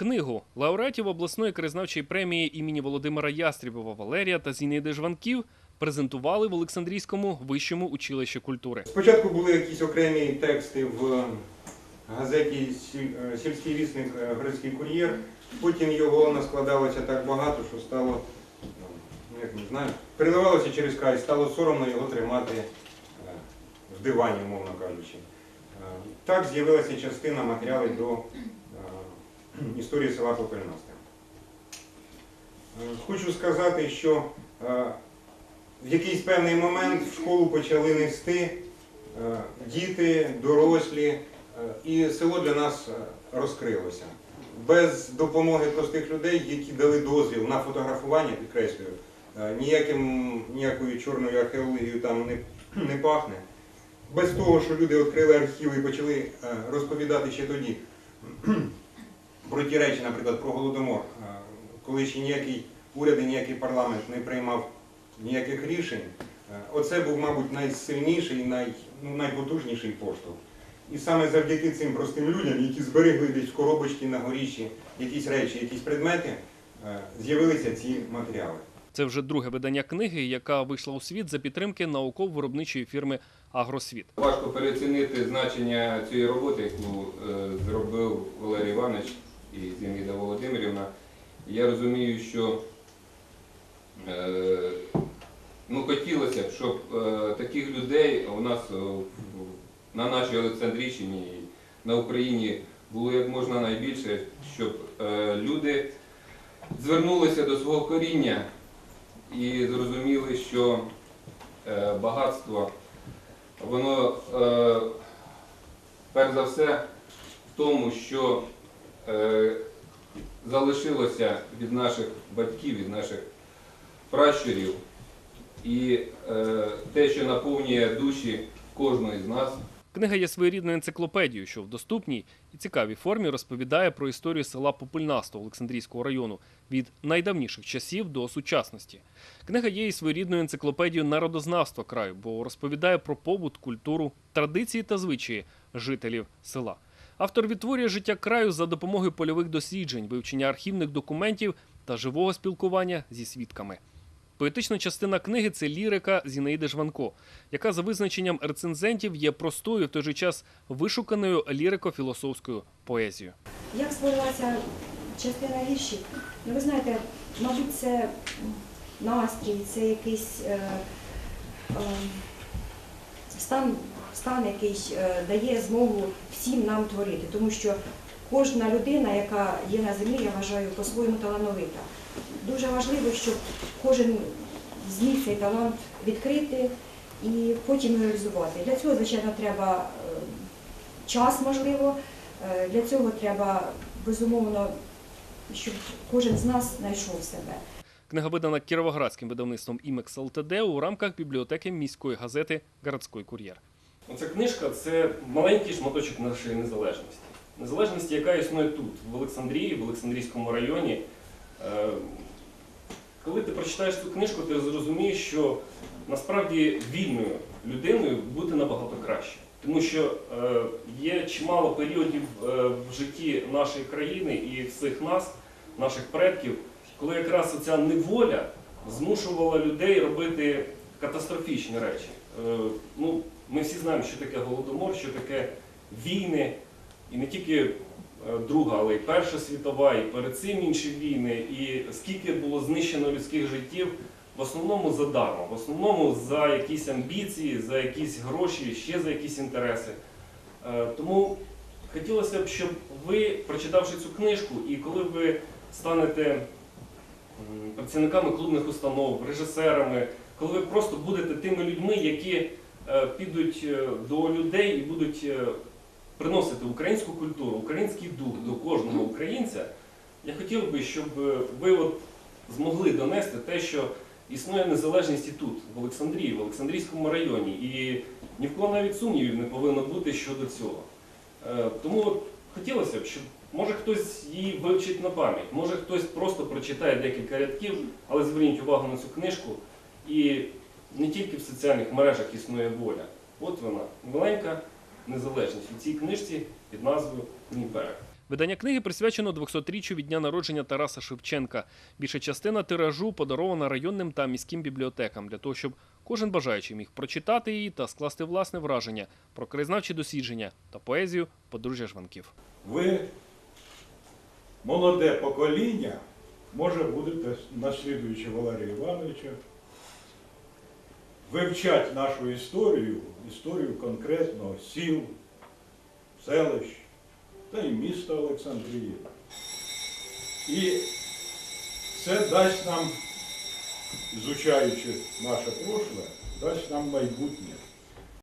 Книгу лауреатів обласної краєзнавчої премії імені Володимира Ястрібова Валерія та Зіниди Жванків презентували в Олександрійському вищому училищі культури. Спочатку були якісь окремі тексти в газеті е, Сільський вісник е, Грецький кур'єр. Потім його наскладалося так багато, що стало, ну, як не знаю, переливалося через край, стало соромно його тримати е, в дивані, умовно кажучи. Е, Так з'явилася частина матеріалів до е, історії села Попельнасте. Е, Хочу сказати, що е, в якийсь певний момент в школу почали нести е, діти, дорослі, і село для нас розкрилося. Без допомоги простих людей, які дали дозвіл на фотографування, підкреслюю, ніяким, ніякою чорною археологією там не, не пахне. Без того, що люди відкрили архіви і почали розповідати ще тоді про ті речі, наприклад, про Голодомор, е, коли ще ніякий уряд і ніякий парламент не приймав ніяких рішень. Е, Оце був, мабуть, найсильніший, най, ну, найпотужніший поштовх. І саме завдяки цим простим людям, які зберегли десь в коробочці на горіші якісь речі, якісь предмети, е, з'явилися ці матеріали. Це вже друге видання книги, яка вийшла у світ за підтримки науково-виробничої фірми Агросвіт. Важко переоцінити значення цієї роботи, яку зробив Валерій Іванович і Зінаїда Володимирівна. Я розумію, що е, ну, хотілося б, щоб е, таких людей у нас е, на нашій Олександрійщині і на Україні було як можна найбільше, щоб люди звернулися до свого коріння і зрозуміли, що багатство воно перш за все в тому, що залишилося від наших батьків, від наших пращурів, і е, те, що наповнює душі кожної з нас. Книга є своєрідною енциклопедією, що в доступній і цікавій формі розповідає про історію села Попельнасто Олександрійського району від найдавніших часів до сучасності. Книга є і своєрідною енциклопедією народознавства краю, бо розповідає про побут, культуру, традиції та звичаї жителів села. Автор відтворює життя краю за допомогою польових досліджень, вивчення архівних документів та живого спілкування зі свідками. Поетична частина книги це лірика Зінаїди Жванко, яка за визначенням рецензентів є простою, в той же час вишуканою лірико-філософською поезією. Як створилася частина віршів? Ну, ви знаєте, мабуть, це настрій, це якийсь е, е, стан, стан, який е, дає змогу всім нам творити, тому що кожна людина, яка є на землі, я вважаю, по-своєму талановита. Дуже важливо, щоб кожен зміг цей талант відкрити і потім реалізувати. Для цього, звичайно, треба е, час, можливо, Е, Для цього треба безумовно, щоб кожен з нас знайшов себе. Книга видана кіровоградським видавництвом «Імекс ЛТД» у рамках бібліотеки міської газети «Городський кур'єр». Оця книжка це маленький шматочок нашої незалежності. Незалежності, яка існує тут, в Олександрії, в Олександрійському районі. Е, Коли ти прочитаєш цю книжку, ти зрозумієш, що насправді вільною людиною бути набагато краще. Тому що е, є чимало періодів е, в житті нашої країни і всіх нас, наших предків, коли якраз ця неволя змушувала людей робити катастрофічні речі. Ми всі знаємо, що таке голодомор, що таке війни, і не тільки е, Друга, але й Перша світова, і перед цим інші війни, і скільки було знищено людських життів, в основному задарма, в основному за якісь амбіції, за якісь гроші, ще за якісь інтереси. Е, Тому хотілося б, щоб ви, прочитавши цю книжку, і коли ви станете працівниками клубних установ, режисерами, коли ви просто будете тими людьми, які підуть е, до людей і будуть е, приносити українську культуру, український дух до кожного українця, я хотів би, щоб е, ви от змогли донести те, що існує незалежність і тут, в Олександрії, в Олександрійському районі, і ні в кого навіть сумнівів не повинно бути щодо цього. Е, Тому от хотілося б, щоб може хтось її вивчить на пам'ять, може хтось просто прочитає декілька рядків, але зверніть увагу на цю книжку. І не тільки в соціальних мережах існує воля. От вона, маленька незалежність у цій книжці під назвою Мій берег. Видання книги присвячено 200-річчю від дня народження Тараса Шевченка. Більша частина тиражу подарована районним та міським бібліотекам для того, щоб кожен бажаючий міг прочитати її та скласти власне враження про краєзнавчі дослідження та поезію подружжя Жванків. ви, молоде покоління, може будете, наслідуючи Валерія Івановича, вивчати нашу історію, історію конкретно сіл, селищ та й міста Олександрії. І це дасть нам, ізучаючи наше прошле, дасть нам майбутнє.